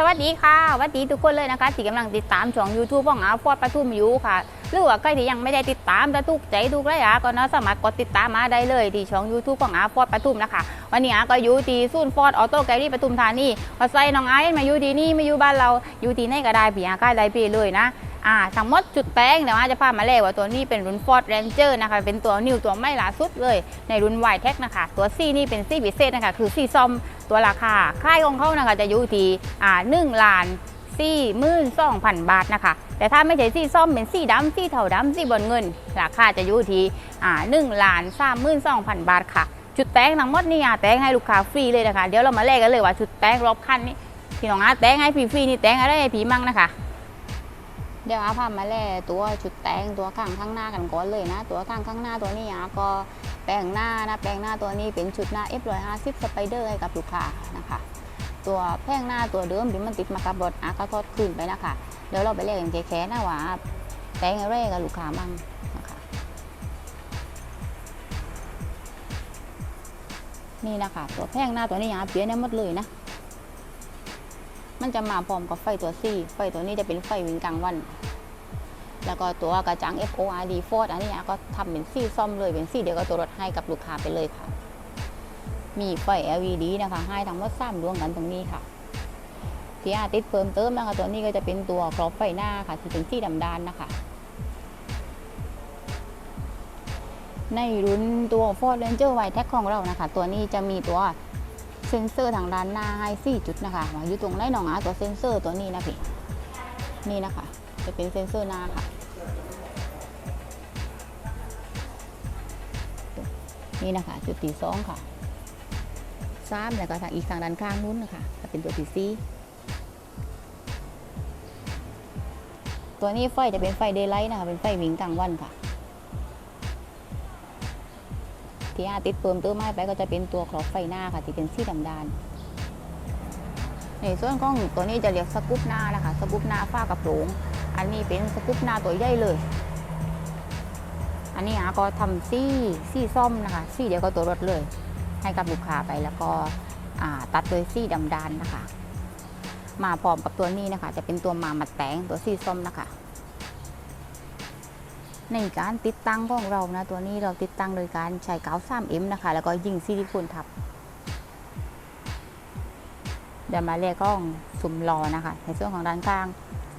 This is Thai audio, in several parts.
สวัสดีค่ะสวัสดีทุกคนเลยนะคะที่กำลังติดตามช่อง YouTube ของอาฟอดปทุมอยู่ค่ะ หรือว่าใครที่ยังไม่ได้ติดตามแต่ทุกใจทุกระยะก็นะสามารถกดติดตามมาได้เลยที่ช่อง YouTube ของอาฟอดปทุมนะคะ วันนี้อาก็อยู่ที่ศูนย์ฟอดออโต้แกลลี่ปทุมธานีพอใส่น้องไอ้มาอยู่ที่นี่มาอยู่บ้านเราอยู่ที่ไหนก็ได้พี่อาก็ได้พี่เลยนะอ่าทั้งหมดจุดแป้งเดี๋ยวอาจะพามาเล่ว่าตัวนี้เป็นรุ่น Ford Ranger นะคะ เป็นตัวนิวตัวไม่ล่าสุดเลย ในรุ่น y t e c h นะคะ ตัวซีนี่เป็นซีพิเศษนะคะ คือซีซอม ตัวราคาค่ายของเขานะคะจะอยู่ที่อ่าหนึ่งล้านสี่หมื่นสองพันบาทนะคะ แต่ถ้าไม่ใช่ซีซอมเป็นซีดำซีเทาดำซีบนเงิน ราคาจะอยู่ที่อ่าหนึ่งล้านสามหมื่นสองพันบาทค่ะจุดแต้งทั้งหมดนี่อาแต้งให้ลูกค้าฟรีเลยนะคะ เดี๋ยวเรามาแลกกันเลยว่าจุดแต้งรอบคันนี้พี่น้องอาแต้งให้ฟรีๆนี่แต้งอะไรให้ผีมั่งนะคะเดี๋ยวอาพามาแล่ตัวชุดแต่งตัวข้างข้างหน้ากันก่อนเลยนะ ตัวข้างข้างหน้าตัวนี้อาก็ แปลงหน้านะแปลงหน้าตัวนี้เป็นชุดหน้า F150 สไปเดอร์ให้กับลูกค้านะคะ ตัวแพงหน้าตัวเดิมที่มันติดมากับรถอาก็ทอดคืนไปนะคะเดี๋ยวเราไปเล่นกันแค่ๆนะว่าแต่งอะไรกับลูกค้ามั่งนะคะนี่นะคะ ตัวแพงหน้าตัวนี้อาเปลี่ยนได้หมดเลยนะมันจะมาพร้อมกับไฟตัวซีไฟตัวนี้จะเป็นไฟวิ่งกลางวัน แล้วก็ตัวกระจัง FORD Ford อันนี้ก็ทำเป็นสีซ่อมเลยเป็นสีเดียวกับตัวรถให้กับลูกค้าไปเลยค่ะ มีไฟ LED นะคะ ให้ทั้งหมดสามดวงกันตรงนี้ค่ะที่อาติดเพิ่มเติมนะคะตัวนี้ก็จะเป็นตัวกรอบไฟหน้าค่ะที่เป็นสีดำดานนะคะ ในรุ่นตัว Ford Ranger y t e c h ของเรานะคะ ตัวนี้จะมีตัวเซ็นเซอร์ทางด้านหน้าให้4จุดนะคะอยู่ตรงไหนหนองอาตัวเซ็นเซอร์ตัวนี้นะพี่นี่นะคะ จะเป็นเซ็นเซอร์หน้าค่ะ นี่นะคะ จุดที่สองค่ะสามแล้วก็ทางอีกทางด้านข้างนู้นนะคะจะเป็นตัวที่สี่ตัวนี้ไฟจะเป็นไฟเดย์ไลท์นะคะ เป็นไฟวิ่งกลางวันค่ะ ที่อาติดเพิ่มเติมให้ไปก็จะเป็นตัวกรอบไฟหน้าค่ะ ที่เป็นสีดำดานในส่วนของตัวนี้จะเรียกสกูปหน้านะคะ สกูปหน้าฝ้ากระโปรง อันนี้เป็นสกูปหน้าตัวใหญ่เลย อันนี้อาก็ทำซี่ซี่ซ่อมนะคะ ซี่เดียวก็ตัวรถเลย ให้กับลูกค้าไปแล้วก็ตัดโดยซี่ดำดานนะคะ มาพร้อมกับตัวนี้นะคะ จะเป็นตัวมามัดแตงตัวซี่ซ่อมนะคะ ในการติดตั้งของเรานะตัวนี้เราติดตั้งโดยการใช้กาว 3M นะคะ แล้วก็ยิงซิลิโคนทับเดี๋ยวมาเรียกกล้องซุ่มลอนะคะในส่วนของด้านข้าง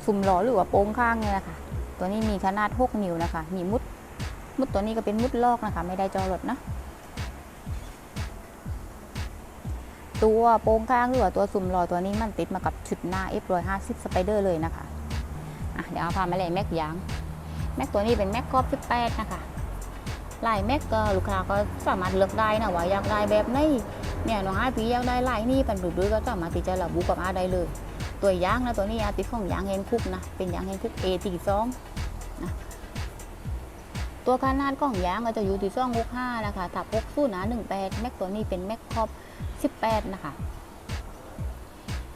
ซุ่มล้อหรือว่าโป้งข้างเนี่ยนะคะตัวนี้มีขนาด 6 นิ้วนะคะ มีมุด มุดตัวนี้ก็เป็นมุดลอกนะคะ ไม่ได้จอรถนะ ตัวโป้งข้างหรือว่าตัวซุ่มล้อตัวนี้มันติดมากับชุดหน้า F150 Spider เลยนะคะะเดี๋ยวเอาพามาเลยแม็กยาง แม็กตัวนี้เป็นแม็กครอบ18นะคะลายแม็กก็ลูกค้าก็สามารถเลือกได้นะว่าอยากได้แบบไหนเนี่ยน้องไอพีอยากได้ลายนี่เป็นบือๆก็สามารถที่จะระบุกับอาได้เลย ตัวยางนะตัวนี้อาติดของยางเฮนคุกนะเป็นยางเฮนคุก A42 นะตัวขนาดของยางก็จะอยู่ที่ช่อง65นะคะถับ6สู้นะ18แปดแม็กตัวนี้เป็นแม็กครอบ18นะคะ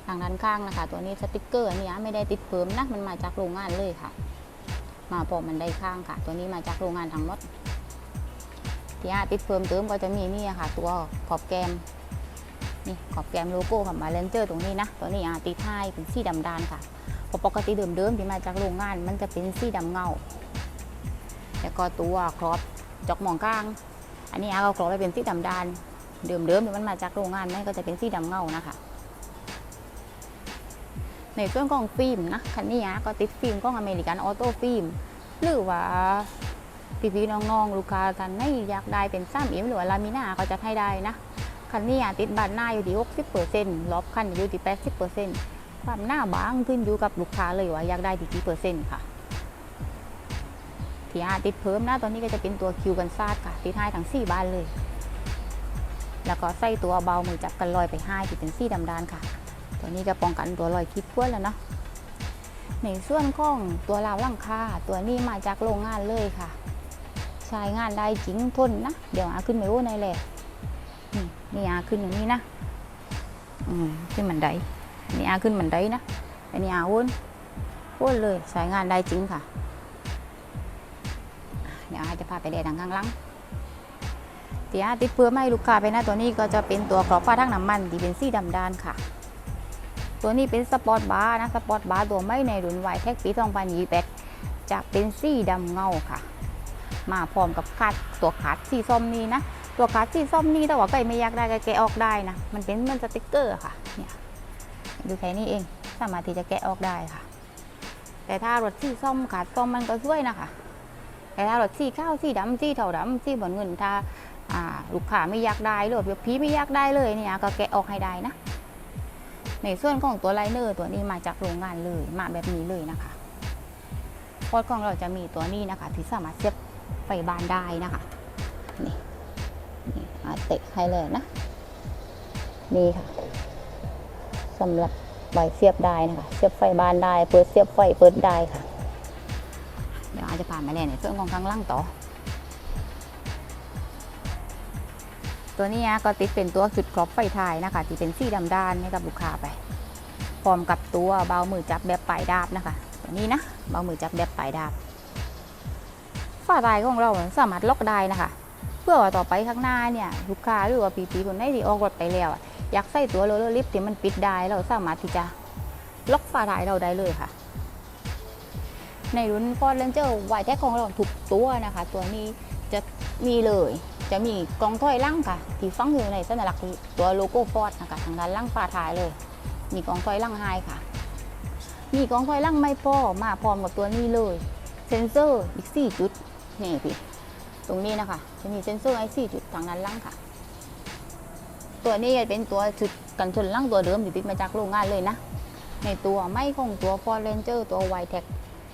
ทางด้านข้างนะคะ ตัวนี้สติกเกอร์อันนี้อาไม่ได้ติดเพิ่มนะมันมาจากโรงงานเลยค่ะ มาพอมันได้ข้างค่ะ ตัวนี้มาจากโรงงานทั้งหมดที่อาติดเพิ่มเติมก็จะมีนี่ค่ะ ตัวขอบแกม นี่ขอบแก้มโลโก้ของมาเลนเจอร์ตรงนี้นะตัวนี้อาติดท้ายเป็นสีดำดานค่ะพปกติเดิมๆที่มาจากโรงงานมันจะเป็นสีดำเงา แล้วก็ตัวครอบจอกหมองข้าง อันนี้อาเอาครอบไปเป็นสีดำดาน เดิมๆที่มันมาจากโรงงานมันก็จะเป็นสีดำเงานะคะในส่วนของฟิล์มนะคันนี้อาก็ติดฟิล์มของอเมริกันออโต้ฟิล์มหรือว่าพี่ๆน้องๆลูกค้าท่านไหนอยากได้เป็นซ้ำเอ็มหรือว่าลามิน่าก็จะให้ได้นะ คันนี้ติดบานหน้าอยู่ที่60%รอบคันอยู่ที่80%ความหน้าบางขึ้นอยู่กับลูกค้าเลยว่าอยากได้ที่กี่เปอร์เซ็นต์ค่ะที่อาติดเพิ่มนะตอนนี้ก็จะเป็นตัวคิวกันซาดค่ะ ติดให้ทั้ง4บานเลย แล้วก็ใส่ตัวเบามือจับกันลอยไปให้ที่เป็นสี่ดำดานค่ะ ตัวนี้ก็ป้องกันตัวลอยคิดพวดแล้วเนาะในส่วนของตัวราวลังคาตัวนี้มาจากโรงงานเลยค่ะ ใช้งานได้จริงทนนะ เดี๋ยวอาขึ้นไปรู้ในแหละ นี่อาขึ้นอย่างนี้นะอืมขึ้นบันไดนี่อาขึ้นบันไดนะอันนี้อาวนวนเลยใช้งานได้จริงค่ะ เดี๋ยวอาจะพาไปเดทางข้างหลังที่อาติดเพื่อไม่ลูกค้าไปนะตัวนี้ก็จะเป็นตัวกรอบฟ้าทั้งน้ำมันที่เป็นสีดำดานค่ะ ตัวนี้เป็นสปอร์ตบาร์นะสปอร์ตบาร์ตัวไม่ในรุ่นวายแท็กปี2028จะเป็นสีดำเงาค่ะ มาพร้อมกับคัดตัวคัดสีส้มนี้นะ ตัวคัดสีส้มนี้แต่ว่าไก่ไม่ยากได้ก็แกะออกได้นะ มันเป็นมือนสติกเกอร์ค่ะเนี่ยดูแค่นี้เอง สามารถที่จะแกะออกได้ค่ะ แต่ถ้ารถสีส้มขาดส้มมันก็ช่วยนะคะ แต่ถ้ารถสีข้าวสีดำสีเทาดำสีบนเงินถ้าอ่าลูกค้าไม่อยากได้หรือว่พี่ไม่อยากได้เลยเนี่ยก็แกะออกให้ได้นะ ในส่วนของตัวไลเนอร์ตัวนี้มาจากโรงงานเลยมาแบบนี้เลยนะคะพอดของเราจะมีตัวนี้นะคะ ที่สามารถเสียบไฟบานได้นะคะนี่ นี่อาเตะให้เลยนะ นี่ค่ะสำหรับใบเสียบได้นะคะ เสียบไฟบ้านได้ เปิดเสียบไฟเปิดได้ค่ะ เดี๋ยวอาจจะผ่านมาแล้วในส่วนของข้างล่างต่อ ตัวนี้ก็ติดเป็นตัวจุดกรอบไฟท้ายนะคะ ที่เป็นสีดำด้านให้กับลูกค้าไป พร้อมกับตัวเบามือจับแบบปลายดาบนะคะ ตัวนี้นะ เบามือจับแบบปลายดาบฝาท้ายของเราสามารถล็อกได้นะคะ เพื่อว่าต่อไปข้างหน้าเนี่ยลูกค้าหรือว่าปีๆคนไหนที่ออกรถไปแล้วอะอยากใส่ตัวโรลเลอร์ลิฟที่มันปิดได้เราสามารถที่จะล็อกฝาท้ายเราได้เลยค่ะ ในรุ่น Ford Ranger y t e c ของเราถูกตัวนะคะ ตัวนี้จะมีเลย จะมีกองถ้อยล่างค่ะ ที่ฟังอยู่ในสัญลักษณ์ตัวโลโก้ Ford นะคะทางด้านล่างฝาท้ายเลย มีกองถ้อยล่างไฮค่ะ มีกองถ้อยล่างไม่พอมาพร้อมกับตัวนี้เลยเซนเซอร์อีก4จุดนี่พี่ รงนี้นะคะ จะมีเซนเซอร์ไอ้4จุดทางด้านล่างค่ะ ตัวนี้จะเป็นตัวชุดกันชนล่างตัวเดิมที่ติดมาจากโรงงานเลยนะ ในตัวไม่ของตัว Ford Ranger ตัว y t e c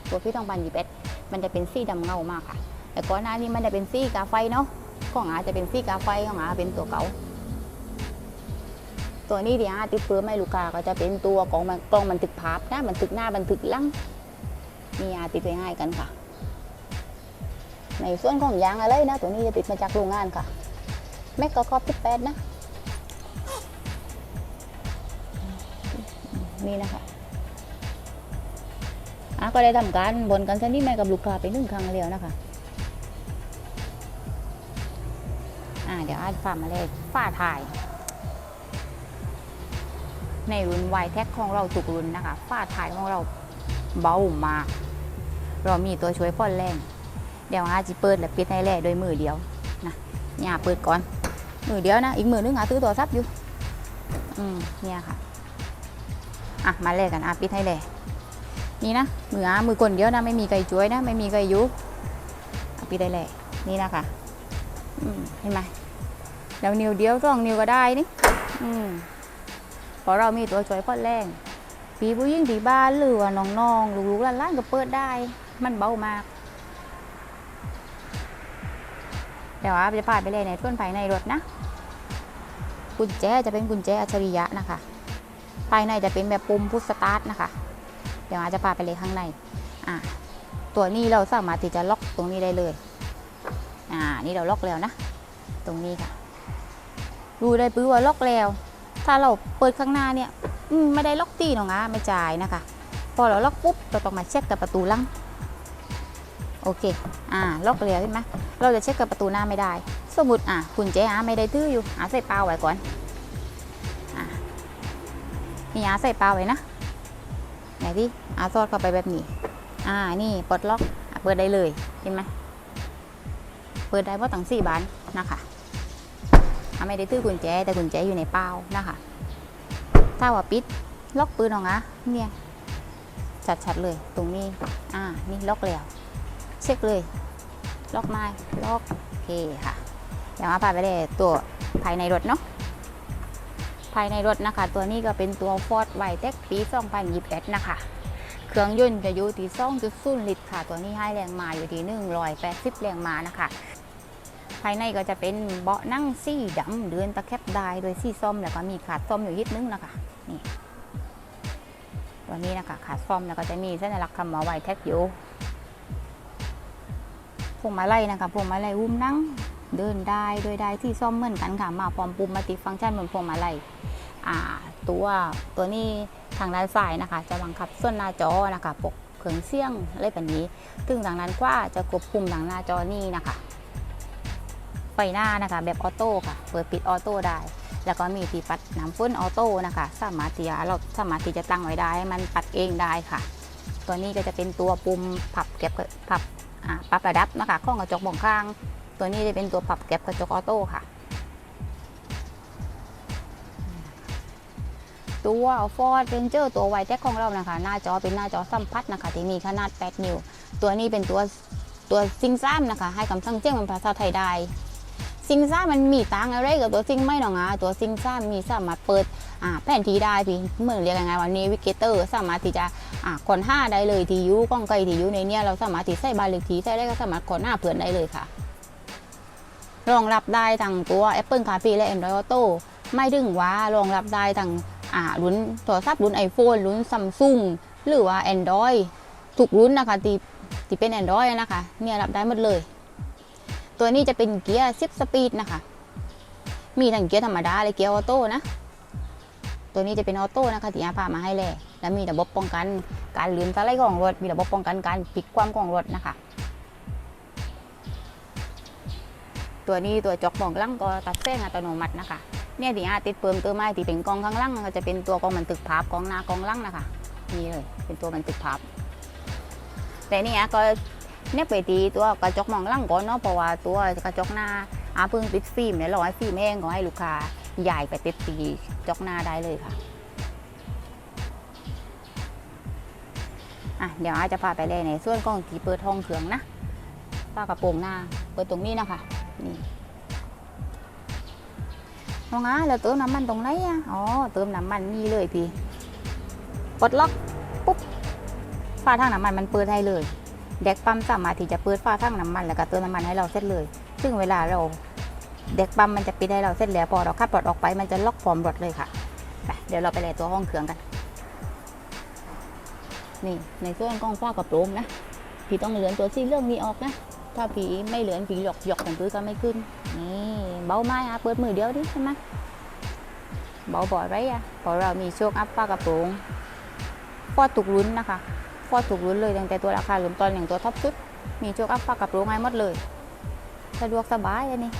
ตัวพี่ต้องปันยีเอ็ดมันจะเป็นสีดำเงามากค่ะ แต่ก่อนหน้านี้มันจะเป็นสีกาไฟเนาะของอาจะเป็นสีกาไฟของอาเป็นตัวเก่าตัวนี้ที่อาติดเพิ่มให้ลูกค้าก็จะเป็นตัวกล่องมันกล่องบันทึกภาพนะบันทึกหน้าบันทึกหลังมีอาติดไปให้กันค่ะ ในส่วนของยางอะไรนะ ตัวนี้จะติดมาจากโรงงานค่ะแม็กก็ครอบที่แปดนะ นี่นะคะอาก็ได้ทำการบนกันเส้นที่แม่กับลูกค้าไปหนึ่งครั้งแล้วนะคะอ่าเดี๋ยวอาจฝามาเลยฝ้าถ่าย ในรุ่นวายแท็กของเราทุกรุ่นนะคะฝ้าถ่ายของเราเบามาก เรามีตัวช่วยพ่นแรง เดี๋ยวอาจะเปิดและปิดให้แร่โดยมือเดียวนะอย่าเปิดก่อนมือเดียวนะอีกมือนึงอาตื้อตัวซับอยู่อืมเนี่ยค่ะอะมาแลกกันอาปิดให้แลนี่นะมืออามือกลเดียวนะไม่มีไก่จ้วยนะ ไม่มีไก่ยุปิดได้แลนี่นะคะอืมเห็นไหมแล้วนิ้วเดียวสองนิ้วก็ได้นี่อืมเพราะเรามีตัวช่วยพ่นแรงปีผู้ยิ่งปีบ้านหรือว่าน้องๆลูกๆหล้านๆก็เปิดได้ มันเบามาก เดี๋ยวอาจะพาไปเลยในส่วนภายในรถนะ กุญแจจะเป็นกุญแจอัจฉริยะนะคะ ภายในจะเป็นแบบปุ่มพุชสตาร์ทนะคะ เดี๋ยวอาจจะพาไปเลยข้างใน อ่าตัวนี้เราสามารถที่จะล็อกตรงนี้ได้เลย อ่า นี่เราล็อกแล้วนะ ตรงนี้ค่ะ ดูได้ปื้ว่าล็อกแล้ว ถ้าเราเปิดข้างหน้าเนี่ยอืมไม่ได้ล็อกตีหรอกนะไม่จ่ายนะคะ พอเราล็อกปุ๊บเราต้องมาเช็คกับประตูลัง โอเค อ่า ล็อกแล้วใช่ไหม เราจะเช็คกับประตูหน้าไม่ได้ สมมติอะกุญแจอาไม่ได้ตื้ออยู่อาใส่เปล่าไว้ก่อนนี่อาใส่เปล่าไว้นะไหนที่อาซอดเข้าไปแบบนี้ อ่านี่ปลดล็อกอเปิดได้เลยเห็นไหมเปิดได้เพราะตั้งสี่บานนะคะอาไม่ได้ตื้อกุญแจแต่กุญแจอยู่ในเป้านะคะถ้าว่าปิดล็อกปืนออกนะเนี่ยชัดๆเลยตรงนี้ อ่า นี่ล็อกแล้ว เช็คเลย ล็อกไม้ล็อกโอเคค่ะเดี๋ยวมาพาไปเลยตัวภายในรถเนาะภายในรถนะคะ ตัวนี้ก็เป็นตัว Ford y t e c ปี 2021นะคะ เครื่องยนต์จะอยู่ที่2.0ลิตรค่ะ ตัวนี้ให้แรงม้าอยู่ที่180 แรงม้านะคะ ภายในก็จะเป็นเบาะนั่งสีดำเดินตะแคบได้โดยสีส้มแล้วก็มีขาดส้มอยู่นิดนึงนะคะนี่ตัวนี้นะคะขาดส้มแล้วก็จะมีสัญลักษณ์คำว่า y t e c อยู่ พวงมาลัยนะคะพวงมาลัยอุ้มนั่งเดินได้โดยได้ที่ซ่อมเหมือนกันค่ะมาพร้อมปุ่มมัลติฟังก์ชันบนพวงมาลัยอ่าตัวตัวนี้ทางด้านซ้ายนะคะ จะบังคับส่วนหน้าจอนะคะปกเครื่องเสียงอะไรแบบนี้ซึ่งทางด้านขวาจะควบคุมทางหน้าจอนี้นะคะไฟหน้านะคะแบบออโต้ค่ะเปิดปิดออโต้ได้ แล้วก็มีที่ปัดน้ำฝนออโต้นะคะ สามารถที่จะเราสามารถที่จะตั้งไว้ได้ให้มันปัดเองได้ค่ะ ตัวนี้ก็จะเป็นตัวปุ่มปรับเก็บปรับ อ่าปรับระดับนะคะข้องกระจกมองข้าง ตัวนี้จะเป็นตัวปรับเก็บกระจกออโต้ค่ะ ตัว Ford Ranger ตัวไวแท็กของเรานะคะ หน้าจอเป็นหน้าจอสัมผัสนะคะ ที่มีขนาด 8 นิ้ว ตัวนี้เป็นตัวตัวซิงซ้ำนะคะ ให้คำสั่งแจ้งเป็นภาษาไทยได้ ซิงซ่ามันมีตังอะไรกับตัวซิงไม่หรอกนะตัวซิงซ่ามีสามารถเปิดอ่าแผนที่ได้พี่เหมือนเรียกยังไงว่าเนวิเกเตอร์สามารถที่จะอ่าค้นห้าได้เลยที่ยูกล้องไกลที่ยูในเนี้ยเราสามารถที่ใส่บานเลขที่ใส่ได้ก็สามารถค้นหน้าเพื่อนได้เลยค่ะรองรับได้ทั้งตัว Apple CarPlay และ Android Auto ไม่ถึงว่ารองรับได้ทั้งอ่ารุ่นโทรศัพท์รุ่น iPhone รุ่น Samsung หรือว่า Android ทุกรุ่นนะคะที่ที่เป็น Android นะคะเนี่ยรับได้หมดเลย ตัวนี้จะเป็นเกียร์10สปีดนะคะ มีทั้งเกียร์ธรรมดาและเกียร์ออโต้นะ ตัวนี้จะเป็นออโต้นะคะที่อาพามาให้แลแล้วมีระบบป้องกันการลื่นสไลด์ของรถ มีระบบป้องกันการพลิกคว่ำของรถนะคะ ตัวนี้ตัวจอกมองล่างก็ตัดเส้นอัตโนมัตินะคะ เนี่ยที่อาติดเพิ่มเติมมาที่เป็นกองข้างล่างก็จะเป็นตัวกองบันทึกภาพกองหน้ากองล่างนะคะนี่เลยเป็นตัวบันทึกภาพแต่นี่อาก็ เนี่ยไปตีตัวกระจกมองล่างก่อนเนาะเพราะว่าตัวกระจกหน้าอาพิ่งติดฟิล์มเนี่ยรอให้ฟิล์มเองก็ให้ลูกค้าใหญ่ไปติดตีกระจกหน้าได้เลยค่ะอะเดี๋ยวอาจะพาไปเลยในส่วนของที่เปิดห้องเครื่องนะฝ้ากระโปรงหน้าเปิดตรงนี้นะคะนี่น้องอาแล้วเติมน้ำมันตรงไหนอะอ๋อเติมน้ำมันนี่เลยพี่ปลดล็อกปุ๊บฝาทางน้ำมันมันเปิดให้เลย เด็กปั๊มสามารถที่จะเปิดฝาทั้งน้ำมัน แล้วก็เติมน้ำมันให้เราเสร็จเลย ซึ่งเวลาเราเด็กปั๊มมันจะปิดให้เราเสร็จแล้วพอเราขับรถออกไปมันจะล็อกพร้อมรถเลยค่ะเดี๋ยวเราไปเลยตัวห้องเครื่องกัน นี่ในส่วนกล้องฟ้ากระโปรงนะพี่ต้องเหลือนตัวสีเรื่องนี้ออกนะ ถ้าผีไม่เหลือนผีหยอกหยอกกันพื้นก็ไม่ขึ้น นี่เบาไม้อะเปิดมือเดียวดิใช่ไหมเบาบ่อยไรอะเพราะเรามีโชคอัพฟ้ากระโปรงฟอดถูกลุ้นนะคะ ฟอดถูกลุ้นเลยตั้งแต่ตัวราคาเริ่มต้นอย่างตัวท็อปสุด มีโชคอัพฟ้ากระโรงให้หมดเลย สะดวกสบายอันนี้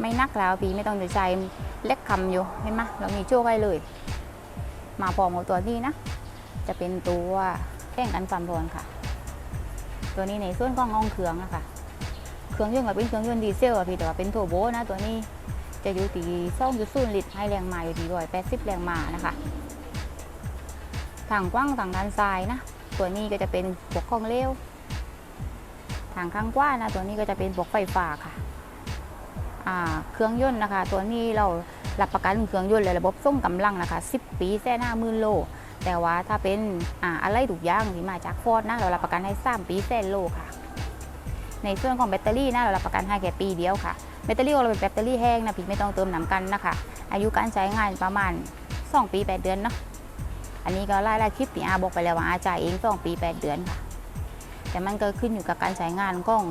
ไม่นักแล้วปีไม่ต้องจะใจเล็กคำอยู่เห็นไหมเรามีโชคให้เลย มาพร้อมกับตัวนี้นะ จะเป็นตัวแป้งกันความร้อนค่ะ ตัวนี้ในส่วนของห้องเครื่องนะคะเครื่องยนต์ก็เป็นเครื่องยนต์ดีเซลอะพี่แต่ว่าเป็นโทโบนะตัวนี้จะอยู่ที่ซ่องจุดศูนย์ลิตรให้แรงมาอยู่ที่ร้อยแปดสิบแรงมานะคะทางกว้างทางด้านซ้ายนะ ตัวนี้ก็จะเป็นพวกของเหลวทางข้างกว้านะ ตัวนี้ก็จะเป็นพวกไฟฟ้าค่ะเครื่องยนต์นะคะ ตัวนี้เรารับประกันเครื่องยนต์และระบบส่งกำลังนะคะ 10 ปีแค่หน้ามื่นโล แต่ว่าถ้าเป็นอ่าอะไรถูกย่างที่มาจากฟอร์ดนะเรารับประกันให้ 3 ปีแสนโลค่ะ ในส่วนของแบตเตอรี่นะเรารับประกันให้แค่ปีเดียวค่ะแบตเตอรี่ของเราเป็นแบตเตอรี่แห้งนะพี่ไม่ต้องเติมน้ำกันนะคะ อายุการใช้งานประมาณ 2 ปี 8 เดือนเนาะ อันนี้ก็ไล่ไล่คลิปที่อาบอกไปแล้วว่าอาจ่ายเอง2ปี 8 เดือนค่ะ แต่มันก็ขึ้นอยู่กับการใช้งานของ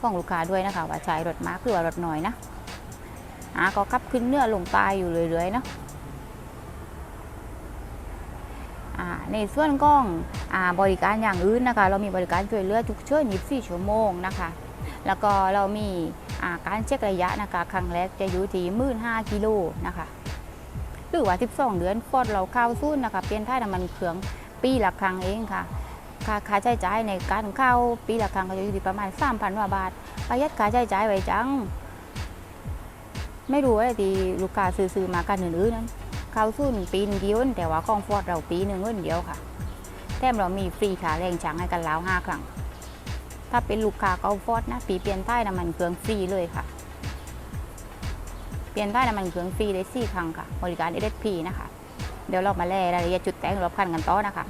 ของลูกค้าด้วยนะคะ ว่าใช้รถมากหรือว่ารถน้อยนะอาก็ขับขึ้นเนื้อลงใตายอยู่เรื่อยๆเนาะอ่าในส่วนของอาบริการอย่างอื่นนะคะ เรามีบริการช่วยเหลือทุกเชิญ24ชั่วโมงนะคะ แล้วก็เรามีอ่าการเช็คระยะนะคะ ครั้งแรกจะอยู่ที่มื่นห้ากิโลนะคะ หรือว่า 12 เดือนฟอดเราเข้าสู้นะคะเปลี่ยนท่ายน้ำมันเครื่องปีละครั้งเองค่ะค่าค่าใช้จ่ายในการเข้าปีละครั้งก็อยู่ที่ประมาณ 3,000กว่าบาทประหยัดค่าใช้จ่ายไว้จัง ไม่รู้ว่าที่ลูกค้าซื้อๆมากันอื่นๆนั้นเข้าสู้หนึ่งปีนึงเดียวแต่ว่าของฟอดเราปีหนึ่งเงินเดียวค่ะแถมเรามีฟรีขาแรงช่างให้กันแล้วห้าครั้งถ้าเป็นลูกค้าเขาฟอดนะปีเปลี่ยนท้ายน้ำมันเครื่องฟรีเลยค่ะ เปลี่ยนท้าน้ำมันเครื่องฟรีได้สี่ครั้งค่ะ บริการ SSP นะคะ เดี๋ยวเรามาแล่รายละเอียดจุดแต่งรถคันกันต่อนะคะ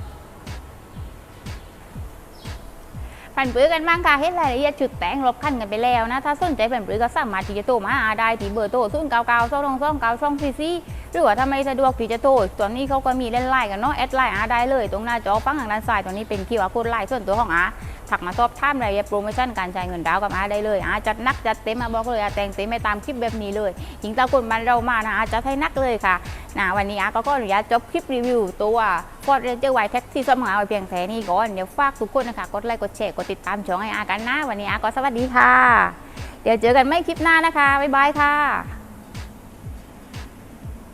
ผ่านปื้อกันบ้างค่ะเห็นรายละเอียดจุดแต่งรถคันกันไปแล้วนะ ถ้าสนใจผ่านปื้อก็สามารถที่จะโทรมาหาได้ที่เบอร์โทรศูนย์เก้าเก้าสองสองเก้าสองสี่สี่ หรือว่าถ้าไม่สะดวกที่จะโทรตอนนี้เขาก็มีเล่นไลน์กันเนาะแอดไลน์อาได้เลย ตรงหน้าจอฟังทางด้านซ้ายตอนนี้เป็นคิวอาร์โค้ดไลน์ส่วนตัวของอาถักมาสอบถามรายละเอียดโปรโมชั่นการจ่ายเงินดาวกับอาได้เลยอาจัดนักจัดเต็มมาบอกเลยอาแต่งเต็มไม่ตามคลิปแบบนี้เลยหญิงตาคนมันเรามานะอาจัดให้นักเลยค่ะนะวันนี้อาก็ขออนุญาตจบคลิปรีวิวตัวฟอร์ดเรนเจอร์ไวแท็กซี่สมหาไว้เพียงแค่นี้ก่อนเดี๋ยวฝากทุกคนนะคะกดไลค์กดแชร์กดติดตามช่องให้อากันนะวันนี้อาก็สวัสดีค่ะ เดี๋ยวเจอกันไม่คลิปหน้านะคะบ๊ายบายค่ะ